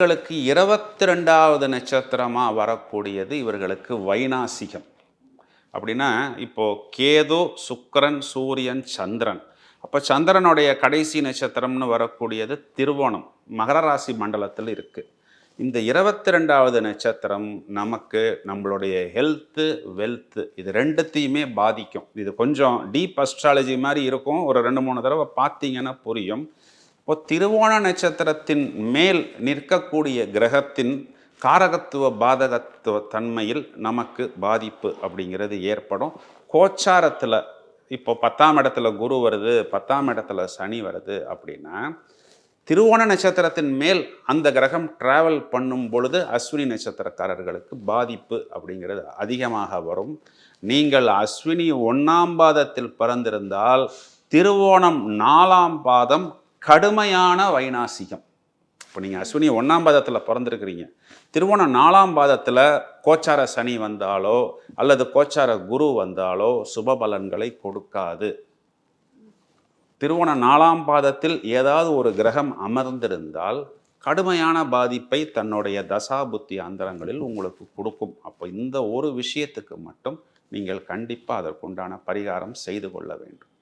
இவர்களுக்கு இருபத்தி ரெண்டாவது நட்சத்திரமாக வரக்கூடியது இவர்களுக்கு வைநாசிகம் அப்படின்னா இப்போ கேது சுக்கரன் சூரியன் சந்திரன். அப்போ சந்திரனுடைய கடைசி நட்சத்திரம்னு வரக்கூடியது திருவோணம் மகர ராசி மண்டலத்தில் இருக்குது இந்த இருபத்தி ரெண்டாவது நட்சத்திரம் நமக்கு நம்மளுடைய ஹெல்த்து வெல்த்து இது ரெண்டுத்தையுமே பாதிக்கும். இது கொஞ்சம் டீப் அஸ்ட்ராலஜி மாதிரி இருக்கும். ஒரு ரெண்டு மூணு தடவை பார்த்தீங்கன்னா புரியும். இப்போ திருவோண நட்சத்திரத்தின் மேல் நிற்கக்கூடிய கிரகத்தின் காரகத்துவ பாதகத்துவ தன்மையில் நமக்கு பாதிப்பு அப்படிங்கிறது ஏற்படும். கோச்சாரத்தில் இப்போ பத்தாம் இடத்துல குரு வருது பத்தாம் இடத்துல சனி வருது அப்படின்னா திருவோண நட்சத்திரத்தின் மேல் அந்த கிரகம் ட்ராவல் பண்ணும் பொழுது அஸ்வினி நட்சத்திரக்காரர்களுக்கு பாதிப்பு அப்படிங்கிறது அதிகமாக வரும். நீங்கள் அஸ்வினி ஒன்றாம் பாதத்தில் பிறந்திருந்தால் திருவோணம் நாலாம் பாதம் கடுமையான வைநாசிகம் இப்போ நீங்கள் அஸ்வினி ஒன்றாம் பாதத்தில் பிறந்திருக்கிறீங்க. திருவோணம் நாலாம் பாதத்தில் கோச்சார சனி வந்தாலோ அல்லது கோச்சார குரு வந்தாலோ சுப பலன்களை கொடுக்காது. திருவோண நாலாம் பாதத்தில் ஏதாவது ஒரு கிரகம் அமர்ந்திருந்தால் கடுமையான பாதிப்பை தன்னுடைய தசாபுத்தி அந்தரங்களில் உங்களுக்கு கொடுக்கும். அப்போ இந்த ஒரு விஷயத்துக்கு மட்டும் நீங்கள் கண்டிப்பாக அதற்குண்டான பரிகாரம் செய்து கொள்ள வேண்டும்.